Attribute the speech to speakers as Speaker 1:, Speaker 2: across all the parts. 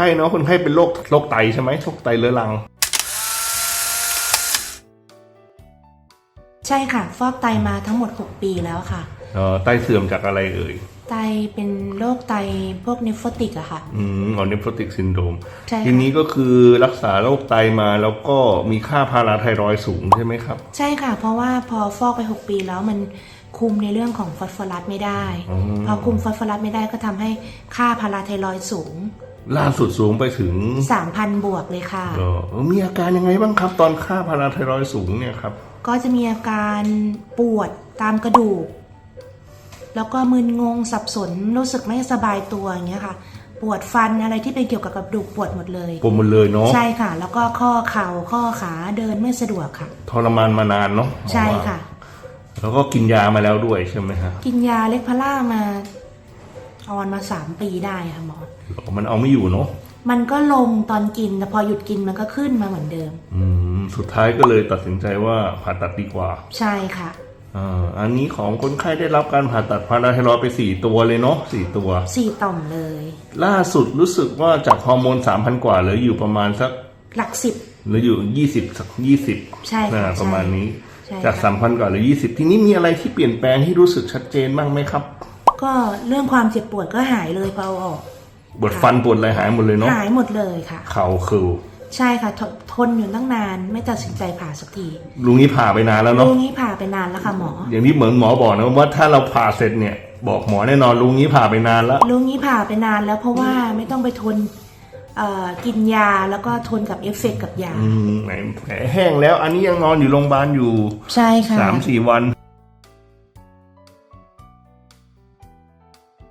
Speaker 1: ข้เนาะคนไข้เป็นโรคโรคไตใช่ไหมโรคไตเรื้อรัง
Speaker 2: ใช่ค่ะ ฟอกไตมาทั้งหมด 6 ปีแล้วค่ะ
Speaker 1: เอ่อไตเสื่อมจากอะไรเอ่ย
Speaker 2: ไตเป็นโรคไตพวกนิฟโฟติกอะค่ะ
Speaker 1: อืมออนิโพติกซินโดรม
Speaker 2: ใช่ค่ะ
Speaker 1: ทีนี้ก็คือรักษาโรคไตมาแล้วก็มีค่าพาราไทรอยด์สูงใช่ไหมครับ
Speaker 2: ใช่ค่ะ เพราะว่าพอฟอกไป 6 ปีแล้วมันคุมในเรื่องของฟอสฟอรัสไม่ได้
Speaker 1: อืม
Speaker 2: พอคุมฟอสฟอรัสไม่ได้ก็ทำให้ค่าพาราไทรอยด์สูง
Speaker 1: ล่าสุดสูงไปถึง
Speaker 2: 3,000 บวกเลยค่ะ
Speaker 1: เออมีอาการยังไงบ้างครับ ตอนค่าพาราไทรอยด์สูงเนี่ยครับ
Speaker 2: ก็จะมีอาการปวดตามกระดูก แล้วก็มึนงงสับสนรู้สึกไม่สบายตัวอย่างเงี้ยค่ะ ปวดฟันอะไรที่เป็นเกี่ยวกับกระดูกปวดหมดเลย
Speaker 1: ปวดหมดเลยเนาะ
Speaker 2: ใช่ค่ะ แล้วก็ข้อเข่าข้อขาเดินไม่สะดวกค่ะ
Speaker 1: ทรมานมานานเนาะ
Speaker 2: ใช่ค่ะ
Speaker 1: แล้วก็กินยามาแล้วด้วยใช่ไหมฮะ
Speaker 2: กินยาเล็กพาร่ามา ออนมาสามปีได้ค่ะหมอ
Speaker 1: มันเอาไม่อยู่เนาะ
Speaker 2: มันก็ลงตอนกินแต่พอหยุดกินมันก็ขึ้นมาเหมือนเดิม
Speaker 1: อืมสุดท้ายก็เลยตัดสินใจว่าผ่าตัดดีกว่า
Speaker 2: ใช่ค่ะ
Speaker 1: อ่า อันนี้ของคนไข้ได้รับการผ่าตัดพาราไทรอยด์ไปสี่ตัวเลยเนาะสี่ตัว
Speaker 2: สี่ต่อมเลย
Speaker 1: ล่าสุดรู้สึกว่าจากฮอร์โมนสามพันกว่าเหลืออยู่ประมาณสัก
Speaker 2: หลักสิบ
Speaker 1: เหลืออยู่ยี่สิบสักยี่สิบ
Speaker 2: ใช่ค่ะ
Speaker 1: ประมาณนี้
Speaker 2: ใช่
Speaker 1: จาก
Speaker 2: ค่ะ
Speaker 1: สามพันกว่าเหลือยี่สิบทีนี้มีอะไรที่เปลี่ยนแปลงที่รู้สึกชัดเจนบ้างไหมครับ
Speaker 2: ก็เรื่องความเจ็บปวดก็หายเลยพอเอาออก
Speaker 1: ปวดฟันปวดอะไรหายหมดเลยเนาะ
Speaker 2: หายหมดเลยค่ะ
Speaker 1: เข่าคือ
Speaker 2: ใช่ค่ะทนทนอยู่ตั้งนานไม่ตัดสินใจผ่าสักที
Speaker 1: ลุงนี้ผ่าไปนานแล้ว
Speaker 2: ลุ
Speaker 1: เนาะ
Speaker 2: งนี้ผ่าไปนานแล้วค่ะหมอ
Speaker 1: อย่างที่เหมือนหมอบอกนะว่าถ้าเราผ่าเสร็จเนี่ย บอกหมอแน่นอนลุงนี้ผ่าไปนานแล้ว
Speaker 2: ลุงนี้ผ่าไปนานแล้วเพราะว่าไม่ต้องไปทนเอ่อกินยาแล้วก็ทนกับเอฟเฟกต์กับยา
Speaker 1: อืมไหนแผลแห้งแล้ว อันนี้ยังนอนอยู่โรงพยาบาลอยู่
Speaker 2: ใช่ค่ะ
Speaker 1: สามสี่วัน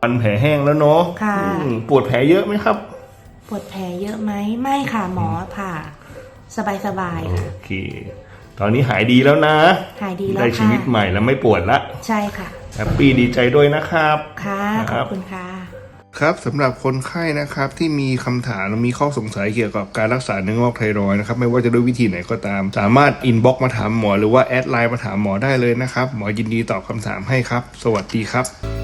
Speaker 1: วันแผลแห้งแล้วเนาะ
Speaker 2: ค่ะ
Speaker 1: อืมปวดแผลเยอะไหมครับ
Speaker 2: ปวดแผลเยอะไหมไม่ค่ะหมอผ่าสบายๆค่ะ
Speaker 1: โอเค ตอนนี้หายดีแล้วนะ
Speaker 2: หายดีแล้ว
Speaker 1: ได้ชี
Speaker 2: ค่ะ
Speaker 1: วิตใหม่แล้วไม่ปวดละ
Speaker 2: ใช่ค่ะ
Speaker 1: แฮปปี้ดีใจด้วยนะครับ
Speaker 2: ค่ะ
Speaker 1: ค
Speaker 2: ข
Speaker 1: รั
Speaker 2: อ
Speaker 1: บบ
Speaker 2: คุณค่ะ
Speaker 1: ครับสำหรับคนไข้นะครับที่มีคำถามและมีข้อสงสัยเกี่ยวกับการรักษาเนื้องอกไทรอยด์นะครับไม่ว่าจะด้วยวิธีไหนก็ตาม สามารถอินบ็อกมาถามหมอหรือว่าแอดไลน์มาถามหมอได้เลยนะครับ หมอยินดีตอบคำถามให้ครับ สวัสดีครับ